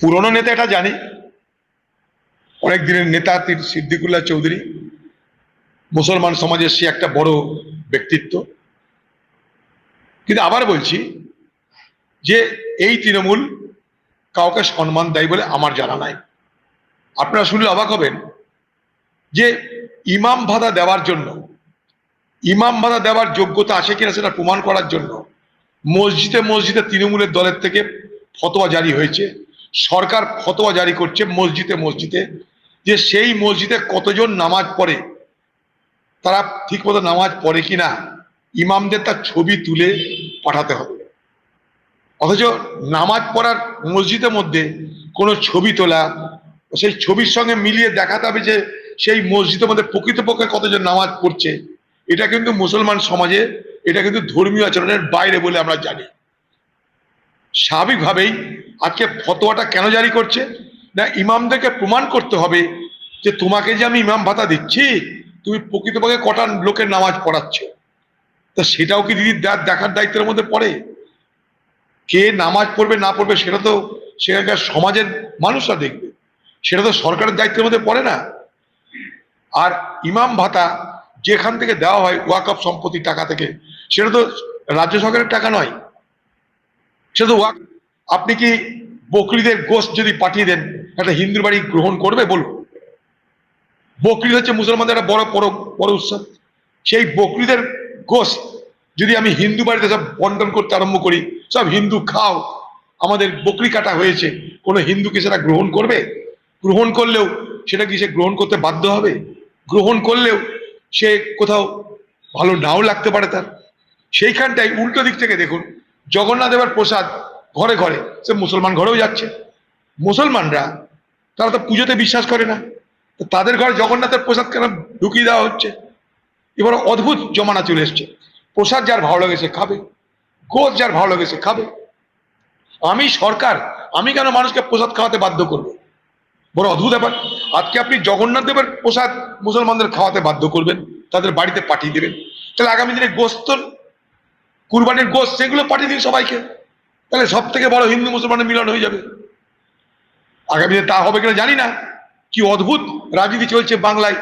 পুরনো নেতা এটা জানি। অনেক দিনের নেতা সিদ্দিকুল্লাহ চৌধুরী। মুসলমান সমাজের সে একটা বড় ব্যক্তিত্ব। কিন্তু আবার বলছি যে এই তৃণমূল কাউকে সম্মান দেয় বলে আমার জানা নাই। আপনারা শুনলে অবাক হবেন যে ইমাম ভাতা দেওয়ার জন্য, ইমাম ভাতা দেওয়ার যোগ্যতা আছে কিনা সেটা প্রমাণ করার জন্য মসজিদে মসজিদে তৃণমূলের দলের থেকে ফতোয়া জারি হয়েছে। সরকার ফতোয়া জারি করছে মসজিদে মসজিদে, যে সেই মসজিদে কতজন নামাজ পড়ে, তারা ঠিকমতো নামাজ পড়ে কিনা, ইমামদের তার ছবি তুলে পাঠাতে হবে। অথচ নামাজ পড়ার মসজিদের মধ্যে কোনো ছবি তোলা, সেই ছবির সঙ্গে মিলিয়ে দেখাতে হবে যে সেই মসজিদের মধ্যে প্রকৃতপক্ষে কতজন নামাজ পড়ছে, এটা কিন্তু মুসলমান সমাজে, এটা কিন্তু ধর্মীয় আচরণের বাইরে বলে আমরা জানি। স্বাভাবিকভাবেই আজকে ফতোয়াটা কেন জারি করছে? না, ইমামদেরকে প্রমাণ করতে হবে যে তোমাকে যে আমি ইমাম ভাতা দিচ্ছি, তুমি প্রকৃতপক্ষে কটা লোকের নামাজ পড়াচ্ছ। তা সেটাও কি দিদি দে- দেখার দায়িত্বের মধ্যে পড়ে? কে নামাজ পড়বে, না পড়বে, সেটা তো সেখানকার সমাজের মানুষরা দেখবে। সেটা তো সরকারের দায়িত্বের মধ্যে পড়ে না। আর ইমাম ভাতা যেখান থেকে দেওয়া হয়, ওয়াকফ সম্পত্তি টাকা থেকে, সেটা তো রাজ্য সরকারের টাকা নয়। সেটা ওয়াক আপনি কি বকরিদের গোষ্ঠ যদি পাঠিয়ে দেন, একটা হিন্দুর বাড়ি গ্রহণ করবে বলুন। বকরিদ হচ্ছে মুসলমানদের একটা বড় বড় বড় উৎসব। সেই বকরিদের গোষ্ঠ যদি আমি হিন্দু বাড়িতে সব বন্টন করতে আরম্ভ করি, সব হিন্দু খাও, আমাদের বকরি কাটা হয়েছে, কোনো হিন্দু কি সেটা গ্রহণ করবে? গ্রহণ করলেও সেটা কি সে গ্রহণ করতে বাধ্য হবে? গ্রহণ করলেও সে কোথাও ভালো নাও লাগতে পারে তার। সেইখানটাই উল্টো দিক থেকে দেখুন জগন্নাথ দেবের প্রসাদ ঘরে ঘরে, সে মুসলমান ঘরেও যাচ্ছে। মুসলমানরা, তারা তো পুজোতে বিশ্বাস করে না। তাদের ঘরে জগন্নাথের প্রসাদ কেন ঢুকিয়ে দেওয়া হচ্ছে? এবার অদ্ভুত জমানা চলে এসছে। প্রসাদ যার ভালো লাগে সে খাবে, গোদ যার ভালো লাগে সে খাবে। আমি সরকার, আমি কেন মানুষকে প্রসাদ খাওয়াতে বাধ্য করব? বড় অদ্ভুত ব্যাপার। আজকে আপনি জগন্নাথ দেবের প্রসাদ মুসলমানদের খাওয়াতে বাধ্য করবেন, তাদের বাড়িতে পাঠিয়ে দেবেন। তাহলে আগামী দিনে গোস্ত কুরবানির গোস সেগুলো পাঠিয়ে দিন সবাইকে। তাহলে সব থেকে বড় হিন্দু মুসলমানের মিলন হয়ে যাবে। আগামী তা হবে কিনা জানি না। কি অদ্ভুত রাজনীতি চলছে বাংলায়।